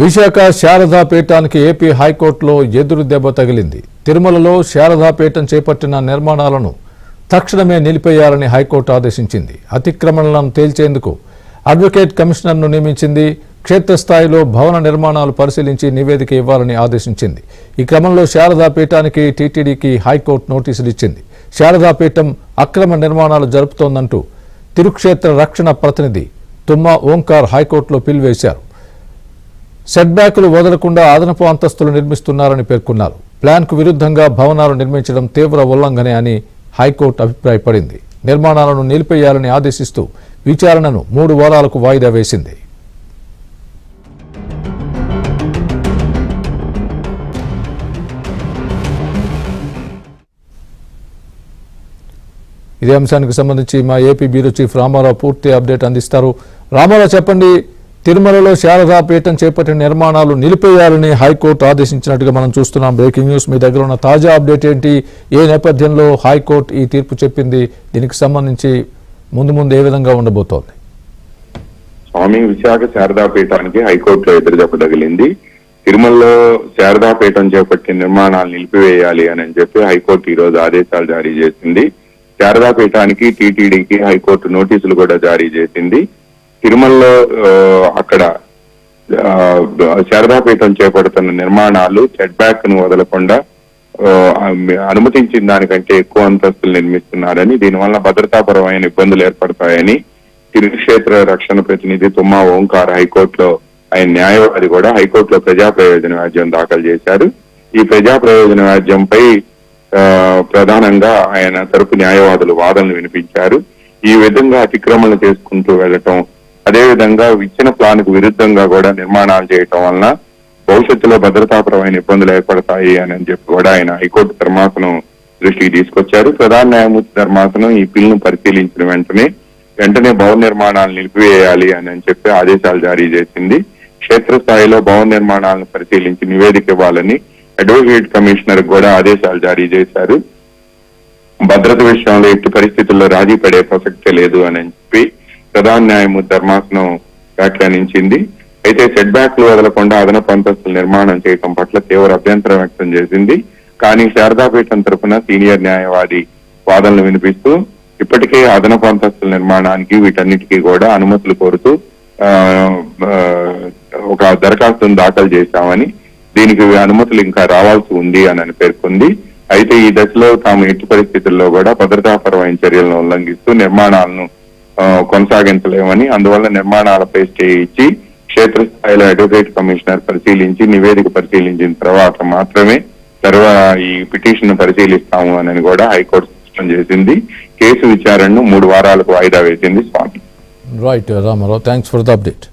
విశాఖ శారదా పీఠానికి ఏపీ హైకోర్టులో ఎదురు దెబ్బ తగిలింది. తిరుమలలో శారదా పీఠం చేపట్టిన నిర్మాణాలను తక్షణమే నిలిపేయాలని హైకోర్టు ఆదేశించింది. అతిక్రమణలను తేల్చేందుకు అడ్వకేట్ కమిషనర్ను నియమించింది. క్షేత్రస్థాయిలో భవన నిర్మాణాలు పరిశీలించి నివేదిక ఇవ్వాలని ఆదేశించింది. ఈ క్రమంలో శారదా పీఠానికి టీటీడీకి హైకోర్టు నోటీసులు ఇచ్చింది. శారదా పీఠం అక్రమ నిర్మాణాలు జరుపుతోందంటూ తిరుక్షేత్ర రక్షణ ప్రతినిధి తుమ్మా ఓంకార్ హైకోర్టులో పిలువేశారు సెట్ బ్యాక్లు వదలకుండా అదనపు అంతస్తులు నిర్మిస్తున్నారని పేర్కొన్నారు. ప్లాన్కు విరుద్ధంగా భవనాలు నిర్మించడం తీవ్ర ఉల్లంఘనే అని హైకోర్టు అభిప్రాయపడింది. నిర్మాణాలను నిలిపేయాలని ఆదేశిస్తూ విచారణను మూడు వారాలకు వాయిదా వేసింది. ఇదే అంశానికి సంబంధించి మా ఏపీ బ్యూరో చీఫ్ రామారావు పూర్తి అప్డేట్ అందిస్తారు. రామారావు చెప్పండి తిరుమలలో శారదా పీఠం చేపట్టిన నిర్మాణాలు నిలిపేయాలని హైకోర్టు ఆదేశించినట్టుగా మనం చూస్తున్నాం. బ్రేకింగ్ న్యూస్ మీ దగ్గర ఉన్న తాజా అప్డేట్ ఏంటి? ఏ నేపథ్యంలో హైకోర్టు ఈ తీర్పు చెప్పింది? దీనికి సంబంధించి ముందు ముందు ఏ విధంగా ఉండబోతోంది? స్వామి విశాఖ శారదా పీఠానికి హైకోర్టులో ఎదురు తగిలింది. తిరుమలలో శారదా పీఠం చేపట్టిన నిర్మాణాలు నిలిపివేయాలి అని చెప్పి హైకోర్టు ఈ రోజు ఆదేశాలు జారీ చేసింది. శారదా పీఠానికి టీటీడీకి హైకోర్టు నోటీసులు కూడా జారీ చేసింది. తిరుమలలో అక్కడ శారదాపీఠం చేపడుతున్న నిర్మాణాలు సెట్ బ్యాక్ను వదలకుండా అనుమతించిన దానికంటే ఎక్కువ అంతస్తులు నిర్మిస్తున్నారని దీనివల్ల భద్రతాపరమైన ఇబ్బందులు ఏర్పడతాయని తిరుక్షేత్ర రక్షణ ప్రతినిధి తుమ్మా ఓంకార్ హైకోర్టులో ఆయన న్యాయవాది కూడా హైకోర్టులో ప్రజా ప్రయోజన వ్యాజ్యం దాఖలు చేశారు. ఈ ప్రజా ప్రయోజన వ్యాజ్యంపై ఆ, ప్రధానంగా ఆయన తరపు న్యాయవాదులు వాదనలు వినిపించారు. ఈ విధంగా అతిక్రమణ చేసుకుంటూ వెళ్ళటం అదేవిధంగా ఇచ్చిన ప్లాన్కు విరుద్ధంగా కూడా నిర్మాణాలు చేయటం వలన భవిష్యత్తులో భద్రతాపరమైన ఇబ్బందులు ఏర్పడతాయి అని చెప్పి కూడా ఆయన హైకోర్టు ధర్మాసనం దృష్టికి తీసుకొచ్చారు. ప్రధాన న్యాయమూర్తి ధర్మాసనం ఈ బిల్లును పరిశీలించిన వెంటనే వెంటనే భవన నిర్మాణాలను నిలిపివేయాలి అని అని చెప్పి ఆదేశాలు జారీ చేసింది. క్షేత్రస్థాయిలో భవన నిర్మాణాలను పరిశీలించి నివేదిక ఇవ్వాలని అడ్వకేట్ కమిషనర్ కూడా ఆదేశాలు జారీ చేశారు. భద్రత విషయంలో ఎట్టి పరిస్థితుల్లో రాజీ పడే ప్రసక్తే లేదు అని చెప్పి ప్రధాన న్యాయమూర్తి ధర్మాసనం వ్యాఖ్యానించింది. అయితే సెట్ బ్యాక్లు వదలకుండా అదనపు అంతస్తుల నిర్మాణం చేయటం పట్ల తీవ్ర అభ్యంతరం వ్యక్తం చేసింది. కానీ శారదాపీఠం తరఫున సీనియర్ న్యాయవాది వాదనలు వినిపిస్తూ ఇప్పటికే అదనపు అంతస్తుల నిర్మాణానికి వీటన్నిటికీ కూడా అనుమతులు కోరుతూ ఆ, ఒక దరఖాస్తును దాఖలు చేశామని దీనికి అనుమతులు ఇంకా రావాల్సి ఉంది అని పేర్కొంది. అయితే ఈ దశలో తాము ఎట్టి పరిస్థితుల్లో కూడా భద్రతాపరమైన చర్యలను ఉల్లంఘిస్తూ నిర్మాణాలను కొనసాగించలేమని అందువల్ల నిర్మాణాలపై స్టే ఇచ్చి క్షేత్రస్థాయిలో అడ్వకేట్ కమిషనర్ పరిశీలించి నివేదిక పరిశీలించిన తర్వాత మాత్రమే తర్వాత ఈ పిటిషన్ పరిశీలిస్తాము అని కూడా హైకోర్టు స్పష్టం చేసింది. కేసు విచారణను మూడు వారాలకు వాయిదా వేసింది స్వామి. Right Ramarao thanks for the update